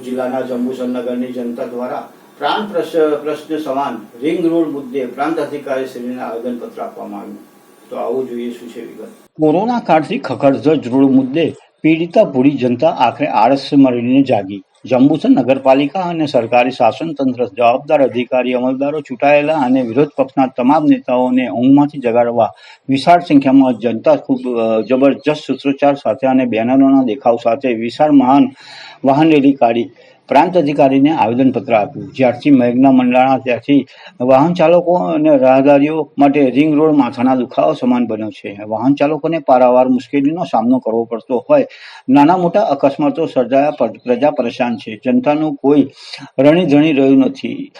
જિલ્લાના જંબુસરનગરની જનતા દ્વારા પ્રાંત પ્રશ્ન પ્રશ્ન સમાન રિંગ રોડ મુદ્દે પ્રાંત અધિકારી શ્રીને આવેદનપત્ર આપવામાં આવ્યું. તો આવું જોઈએ શું છે વિગત? કોરોના કાળથી ખખડધજ રોડ મુદ્દે પીડિતા ભૂરી જનતા આખરે આળસ મળીને જાગી. જંબુસર નગરપાલિકા અને સરકારી શાસન તંત્ર જવાબદાર અધિકારી, અમલદારો ચૂંટાયેલા અને વિરોધ પક્ષના તમામ નેતાઓને ઊંઘમાંથી જગાડવા વિશાળ સંખ્યામાં જનતા ખૂબ જબરજસ્ત સૂત્રોચ્ચાર સાથે અને બેનરોના દેખાવ સાથે વિશાળ મહાન વાહન રેલી કાઢી પ્રાંત અધિકારીને આવેદનપત્ર આપ્યું. જ્યારથી મેઘના મંડાણા ત્યારથી વાહન ચાલકો અને રાહદારીઓ માટે રિંગ રોડ માથાના દુખાવો સમાન બન્યો છે. વાહન ચાલકોને પારાવાર મુશ્કેલીનો સામનો કરવો પડતો હોય. નાના મોટા અકસ્માતો સર્જાયા પર પ્રજા પરેશાન છે. જનતાનું કોઈ રણીધણી રહ્યું નથી.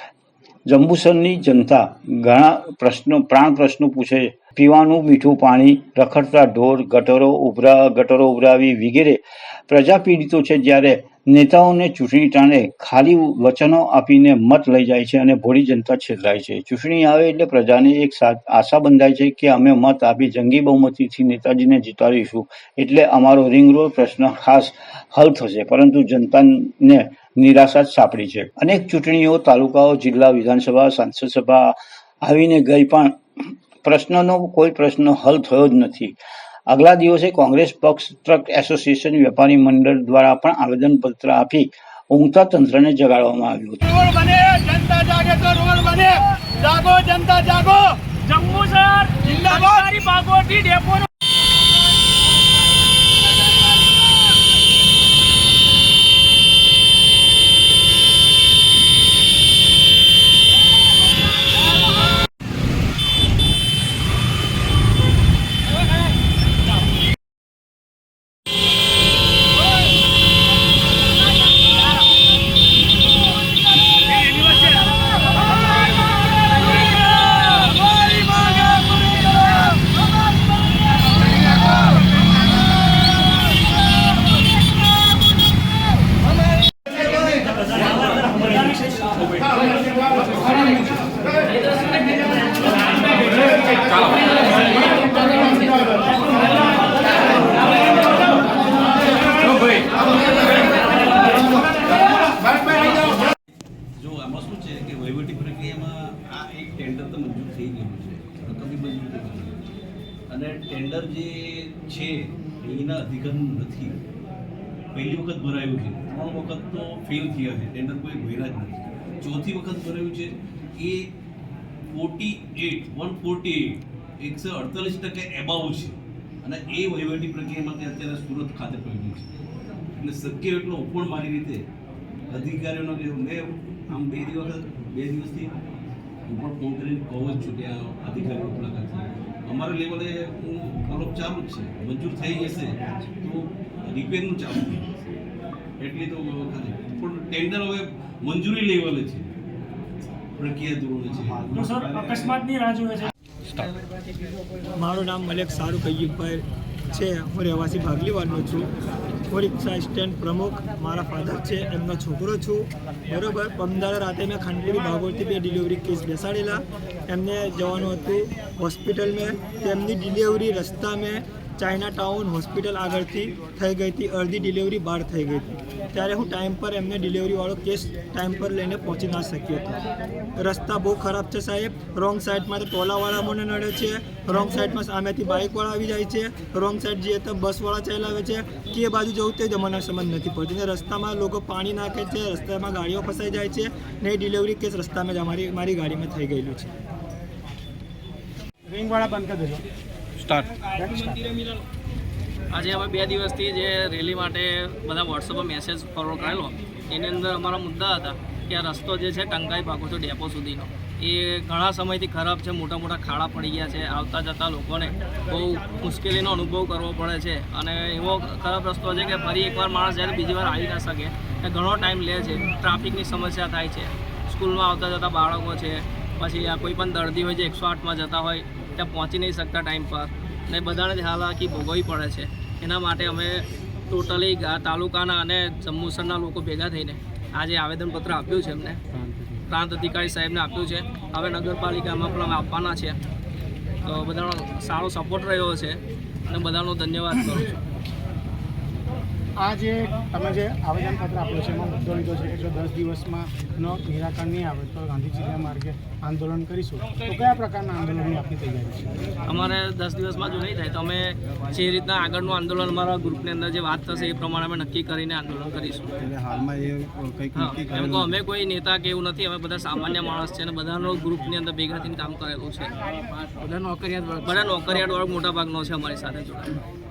જંબુસરની જનતા ઘણા પ્રશ્નો, પ્રાણ પ્રશ્નો પૂછે. પીવાનું મીઠું પાણી, રખડતા ઢોર, ગટરો ઉભરા, ગટરો ઉભરાવી વગેરે પ્રજા પીડિતો છે. જ્યારે નેતાઓને ચૂંટણી ટાણે ખાલી વચનો આપીને મત લઈ જાય છે અને ભોળી જનતા છેતરાય છે. ચૂંટણી આવે એટલે પ્રજાને એક આશા બંધાય છે કે અમે મત આપી જંગી બહુમતીથી નેતાજીને જીતાડીશું. એટલે અમારો રિંગ રોડ પ્રશ્ન ખાસ હલ થશે, પરંતુ જનતાને નિરાશા જ સાંપડી છે. અનેક ચૂંટણીઓ તાલુકાઓ, જિલ્લા વિધાનસભા સાંસદ સભા આવીને ગઈ પણ પ્રશ્નનો કોઈ પ્રશ્ન હલ થયો જ નથી. આગલા દિવસે કોંગ્રેસ પક્ષ ટ્રક એસોસિએશન વેપારી મંડળ દ્વારા પણ આવેદનપત્ર આપી ઊંઘતા તંત્રને જગાડવામાં આવ્યું હતું. રોડ બને જનતા જાગે તો રોડ બને. જાગો જનતા જાગો. જમ્મુ જિંદાબાદ. જિલ્લા ડેપોનું જો આમાં શું છે કે વહીવટી પ્રક્રિયામાં આ એક ટેન્ડર તો મંજૂર થઈ ગયું છે રકમ બી મંજૂર થઈ ગઈ છે અને ટેન્ડર જે છે, એના અધિકારનું નથી. પહેલી વખત ભરાયું છે. ત્રણ વખત તો ફેલ થયા છે. ટેન્ડર કોઈ ભર્યા જ નથી. ચોથી વખત ભરાયું છે એ forty eight one forty eight એકસો અડતાલીસ ટકા એબાવ છે. અને એ વહીવટી પ્રક્રિયામાં તે અત્યારે સુરત ખાતે પહોંચ્યું છે. એટલે શક્ય એટલો ઉપણ મારી રીતે અધિકારીઓનો કે મેં આમ બે દિવસ, બે દિવસથી હું પણ ફોન કરીને કહું જ છું કે આ અધિકારીઓ મુલાકાત અમારા લેવલે હું ફોલોઅપ ચાલુ જ છે. મંજૂર થઈ જશે તો રિપેરનું ચાલુ એટલી તો ખાલી પણ ટેન્ડર હવે મંજૂરી લેવલે છે. પ્રક્રિયા ધોરણે છે. સર અકસ્માતની રાહ જુએ છે. મારું નામ મલેક સારું કૈયુબભાઈ છે. હું રહેવાસી ભાગલીવાનો છું. હું રિક્ષા સ્ટેન્ડ પ્રમુખ મારા ફાધર છે. એમનો છોકરો છું. બરોબર? પમદાર રાતે મેં ખાનપુરી ભાગોળથી બે ડિલિવરી કેસ બેસાડેલા. એમને જવાનું હતું હોસ્પિટલ મેં તેમની ડિલિવરી રસ્તા મેં ચાઇના ટાઉન હોસ્પિટલ આગળથી થઈ ગઈ હતી. અડધી ડિલિવરી બહાર થઈ ગઈ હતી. ત્યારે હું ટાઈમ પર એમને ડિલિવરીવાળો કેસ ટાઈમ પર લઈને પહોંચી ના શક્યો હતો. રસ્તા બહુ ખરાબ છે સાહેબ. રોંગ સાઈડમાં તો ટોલાવાળા મને નડે છે. રોંગ સાઈડમાં સામેથી બાઇકવાળા આવી જાય છે. રોંગ સાઈડ જઈએ તો બસવાળા ચલાવે છે. કે બાજુ જવું તે જમાના સમજ નથી પડતી. ને રસ્તામાં લોકો પાણી નાખે છે. રસ્તામાં ગાડીઓ ફસાઈ જાય છે. ને ડિલિવરી કેસ રસ્તામાં જ અમારી, મારી ગાડીમાં થઈ ગયેલું છે. રિંગવાળા બંધ કરી દેજો. આજે અમે બે દિવસથી જે રેલી માટે બધા વોટ્સઅપમાં મેસેજ ફોરવર્ડ કરેલો, એની અંદર અમારા મુદ્દા હતા કે આ રસ્તો જે છે ટંકાઈ પાકોતો ડેપો સુધીનો. એ ઘણા સમયથી ખરાબ છે, મોટા મોટા ખાડા પડી ગયા છે, આવતા જતા લોકોને બહુ મુશ્કેલીનો અનુભવ કરવો પડે છે. અને એવો ખરાબ રસ્તો છે કે ફરી એકવાર માણસ જ્યારે બીજી વાર આવી ના શકે, એ ઘણો ટાઈમ લે છે, ટ્રાફિકની સમસ્યા થાય છે. સ્કૂલમાં આવતા જતા બાળકો છે, પછી આ કોઈ પણ દર્દી હોય જે એકસો આઠમાં જતા હોય ત્યાં પહોંચી નહીં શકતા ટાઈમ પર. ને બધાને જ હાલાકી ભોગવવી પડે છે. એના માટે અમે ટોટલી તાલુકાના અને જમ્મુસરના લોકો ભેગા થઈને આજે આવેદનપત્ર આપ્યું છે એમને. પ્રાંત અધિકારી સાહેબને આપ્યું છે. હવે નગરપાલિકામાં પણ અમે આપવાના છે. તો બધાનો સારો સપોર્ટ રહ્યો છે. અને બધાનો ધન્યવાદ કરું છું. આ જે તમે જે આવેદનપત્ર આપ્યું છે એમાં મુદ્દો લીધો છે કે જો દસ દિવસમાં નો નિરાકરણ નહીં આવે તો ગાંધીજીના માર્ગે આંદોલન કરીશું. તો કયા પ્રકારના આંદોલનની આપણી તૈયારી છે? અમારે દસ દિવસમાં જો નહીં થાય તો અમે જે રીતના આગળનું આંદોલન અમારા ગ્રુપની અંદર જે વાત થશે એ પ્રમાણે અમે નક્કી કરીને આંદોલન કરીશું. હાલમાં એ કંઈક નક્કી એમ તો અમે કોઈ નેતા કે એવું નથી અમે બધા સામાન્ય માણસ છે અને બધાનો ગ્રુપની અંદર ભેગા થઈને કામ કરેલું છે. બધા નોકરિયાત બધા નોકરિયાત વર્ગ મોટા ભાગનો છે અમારી સાથે જોડાયેલો.